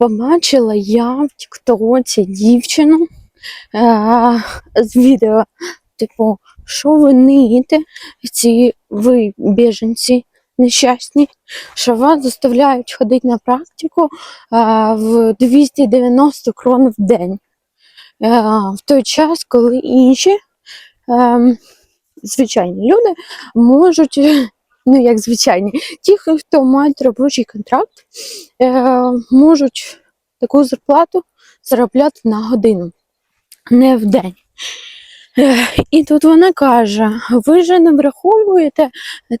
побачила я в Тіктоці дівчину е, з відео, типу, що ви ниєте, ці ви біженці нещасні, що вас заставляють ходити на практику е, в 290 крон в день. Е, в той час, коли інші е, звичайні люди можуть, ну як звичайні, ті, хто мають робочий контракт, е, можуть таку зарплату заробляти на годину, не в день. Е, І тут вона каже: ви же не враховуєте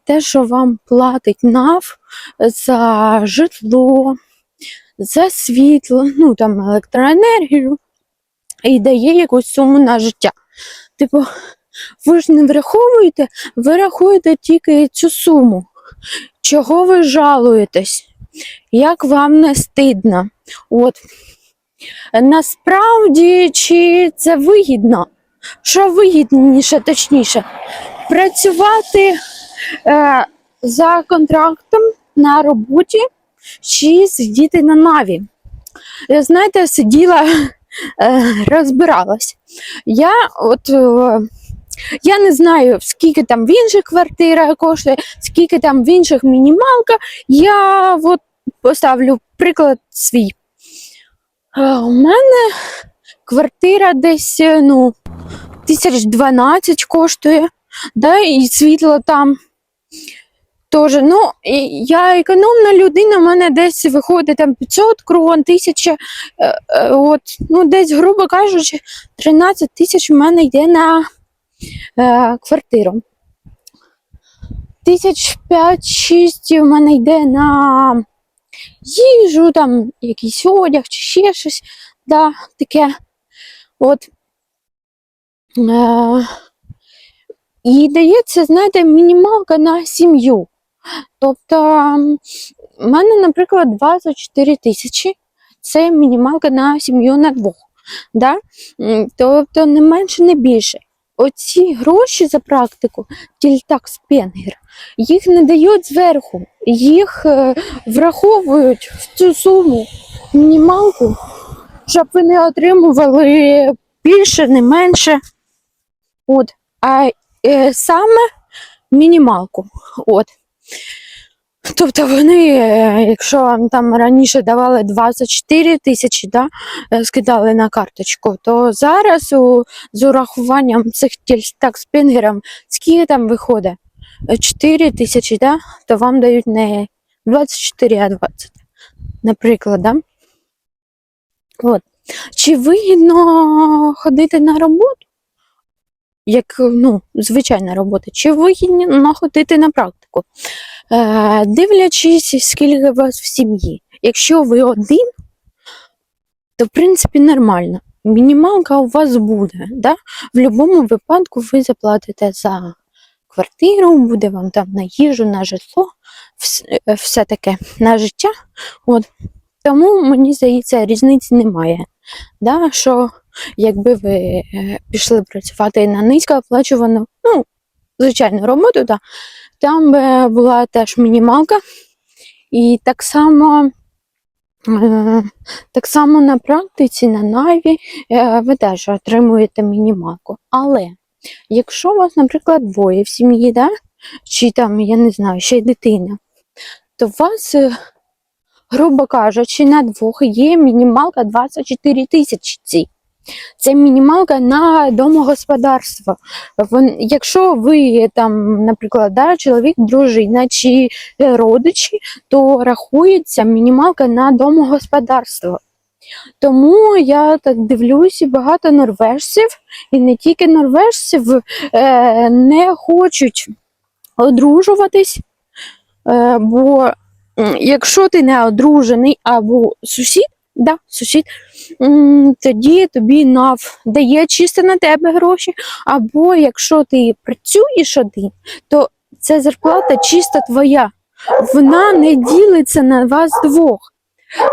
те, що вам платить НАВ за житло, за світло, ну там електроенергію і дає якусь суму на життя. Типу, ви ж не враховуєте, ви рахуєте тільки цю суму. Чого ви жалуєтесь? Як вам не стидно? От. Насправді, чи це вигідно? Що вигідніше, точніше, працювати е, за контрактом на роботі чи сидіти на наві? Я, знаєте, сиділа, е, розбиралась. Я от. Е, я не знаю, скільки там в інших квартирах коштує, скільки там в інших мінімалка. Я от поставлю приклад свій. У мене квартира десь е, ну, тисяч 12 коштує, да, і світло там теж. Ну, я економна людина, у мене десь виходить там 500 крон, 1000, е, е, от, ну, десь, грубо кажучи, 13 тисяч у мене йде на е, квартиру. Тисяч 5-6 у мене йде на їжу, там якийсь одяг чи ще щось. Да, таке. От. Е, і дається, знаєте, мінімалка на сім'ю. Тобто, в мене, наприклад, 24 тисячі це мінімалка на сім'ю на двох. Да? Тобто не менше, не більше. Оці гроші за практику, тільтак спенгер, їх не дають зверху, їх е, враховують в цю суму мінімалку, щоб ви не отримували більше, не менше. От. А е, саме мінімалку. От. Тобто вони, е, якщо там раніше давали 24 тисячі, да, е, скидали на карточку, то зараз у, з урахуванням цих так спінгером, скільки там виходить? Е, 4 тисячі, да, то вам дають не 24, а 20, наприклад. Да? От. Чи вигідно ходити на роботу? Як ну, звичайна робота, чи вигідно ходити на практику? Е, дивлячись, скільки вас в сім'ї. Якщо ви один, то в принципі нормально. Мінімалка у вас буде. Да? В будь-якому випадку ви заплатите за квартиру, буде вам там на їжу, на житло, е, все таке на життя. От. Тому мені здається, різниці немає. Да? Що якби ви е, пішли працювати на низькооплачувану, ну, звичайну роботу, да, там би була теж мінімалка. І так само, е, так само на практиці, на Наві е, ви теж отримуєте мінімалку. Але якщо у вас, наприклад, двоє в сім'ї, да? чи там, я не знаю, ще й дитина, то у вас, грубо кажучи, на двох є мінімалка 24 тисячі. Це мінімалка на домогосподарство. Якщо ви там, наприклад, да, чоловік, дружина чи родичі, то рахується мінімалка на домогосподарство. Тому я так дивлюся, багато норвежців, і не тільки норвежців, е, не хочуть одружуватись, е, бо якщо ти не одружений або сусід, да, сусід, тоді тобі НАВ дає чисто на тебе гроші, або якщо ти працюєш один, то ця зарплата чисто твоя. Вона не ділиться на вас двох.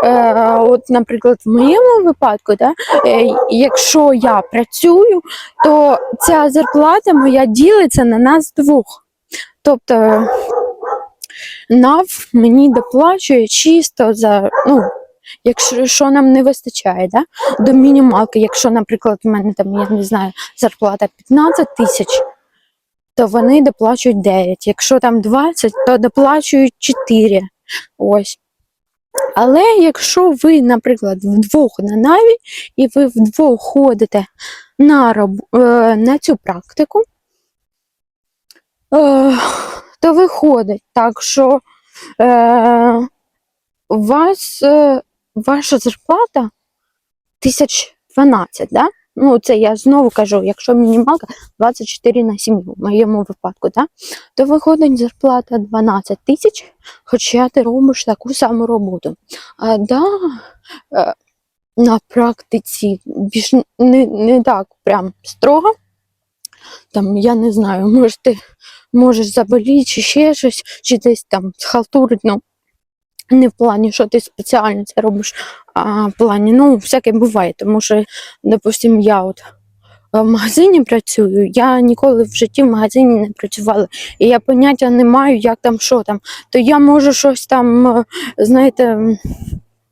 Е, от, наприклад, в моєму випадку, да, е, якщо я працюю, то ця зарплата моя ділиться на нас двох. Тобто НАВ мені доплачує чисто за, ну, якщо що нам не вистачає, да? до мінімалки, якщо, наприклад, в мене там, я не знаю, зарплата 15 тисяч, то вони доплачують 9. Якщо там 20, то доплачують 4. Ось. Але якщо ви, наприклад, вдвох на наві, і ви вдвох ходите на, роб... е, на цю практику, е, то виходить так, що е, у вас ваша зарплата 1012, да? Ну, це я знову кажу, якщо мінімалка 24 на сім'ю, в моєму випадку, да? то виходить зарплата 12 тисяч, хоча ти робиш таку саму роботу. А да, е, на практиці більш не, не так прям строго. Там, я не знаю, може ти можеш заболіти, чи ще щось, чи десь там схалтурить, ну, не в плані, що ти спеціально це робиш, а в плані, ну, всяке буває, тому що, допустим, я от в магазині працюю, я ніколи в житті в магазині не працювала, і я поняття не маю, як там, що там, то я можу щось там, е, знаєте,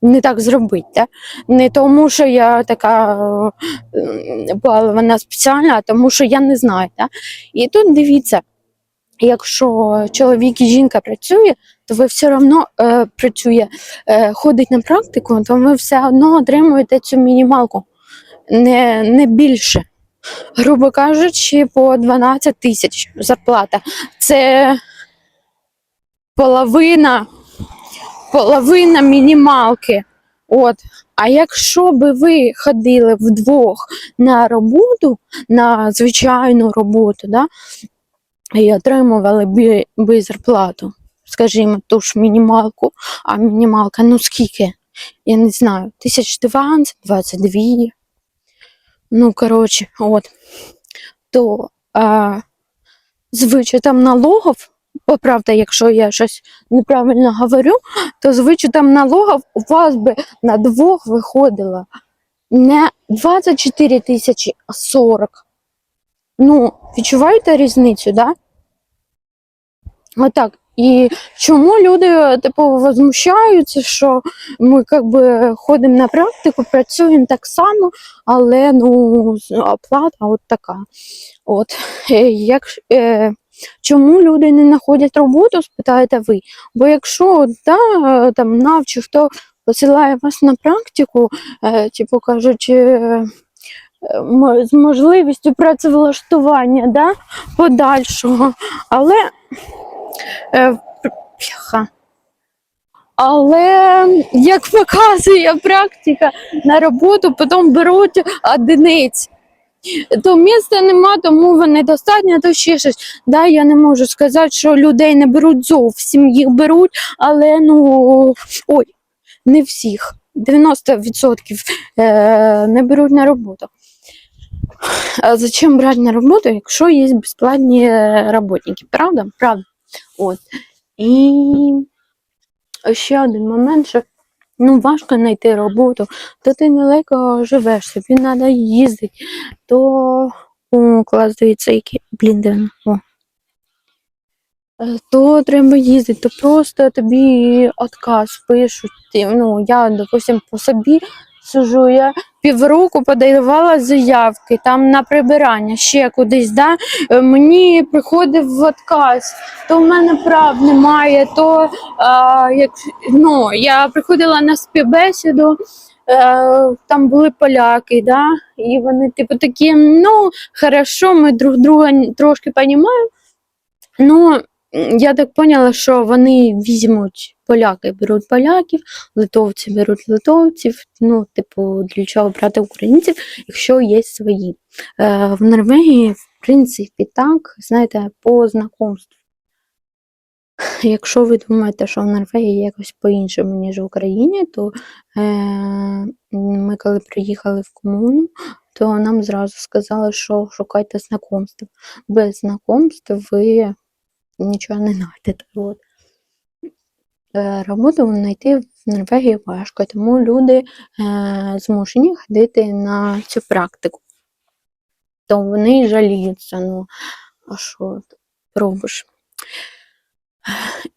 не так зробити. Да? Не тому, що я така е, балована спеціальна, а тому, що я не знаю. Да? І тут дивіться, якщо чоловік і жінка працює, то ви все одно е, працює, е, ходить на практику, то ви все одно отримуєте цю мінімалку, не, не більше. Грубо кажучи, по 12 тисяч зарплата. Це половина, половина мінімалки. От. А якщо би ви ходили вдвох на роботу, на звичайну роботу, да, і отримували би зарплату, скажімо, ту ж мінімалку, а мінімалка, ну скільки? Я не знаю, 1020, 22. Ну, коротше, от. То а, з вичетом налогів, поправте, якщо я щось неправильно говорю, то з вичетом налогів у вас би на двох виходило не 24 тисячі, а 40. Ну, відчуваєте різницю, да? Отак. І чому люди, типу, возмущаються, що ми як би ходимо на практику, працюємо так само, але ну, оплата от така. От. Е, Як, е, чому люди не знаходять роботу, спитаєте ви? Бо якщо да, там навчив, хто посилає вас на практику, е, типу кажуть, е, з можливістю працевлаштування да, подальшого, але е. Але як показує практика на роботу, потім беруть одиниць. То місця нема, тому вони достатньо, то ще щось. Да, я не можу сказати, що людей не беруть зовсім, їх беруть, але ну ой, не всіх. 90% е, не беруть на роботу. А зачем брати на роботу, якщо є безплатні е, роботники? Правда? Правда. От. І ще один момент, що ну, важко знайти роботу, то ти недалеко живеш, собі треба їздити, то о, клас, дивіться, який блін, дивно. О. То треба їздити, то просто тобі отказ пишуть. Ну, я, допустим, по собі сижу, я півроку подавала заявки там на прибирання, ще кудись, да? Е, мені приходив отказ, то в мене прав немає, то а, як, ну, я приходила на співбесіду, е, там були поляки, да? і вони типу такі, ну, хорошо, ми друг друга трошки розуміємо. Ну, я так поняла, що вони візьмуть поляки, беруть поляків, литовці беруть литовців. Ну, типу, для чого брати українців, якщо є свої. Е, в Норвегії, в принципі, так, знаєте, по знакомству. Якщо ви думаєте, що в Норвегії якось по-іншому, ніж в Україні, то е, ми коли приїхали в комуну, то нам зразу сказали, що шукайте знакомств. Без знакомств ви нічого не знайдете. От. Е, Роботу знайти в Норвегії важко, тому люди е, змушені ходити на цю практику. То вони жаліються, ну, а що робиш?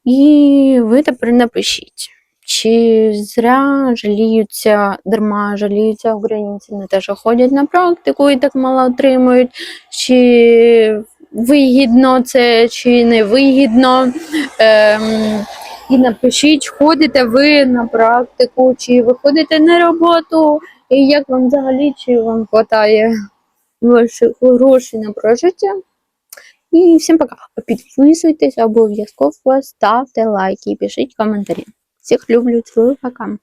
І ви тепер напишіть, Чи зря жаліються, дарма жаліються українці на те, що ходять на практику і так мало отримують, чи вигідно це, чи не вигідно. Ем, і напишіть, ходите ви на практику, чи ви ходите на роботу, і як вам взагалі, чи вам вистачає ваших грошей на прожиття. І всім пока. Підписуйтесь обов'язково, ставте лайки і пишіть коментарі. Всіх люблю, цілую, пока.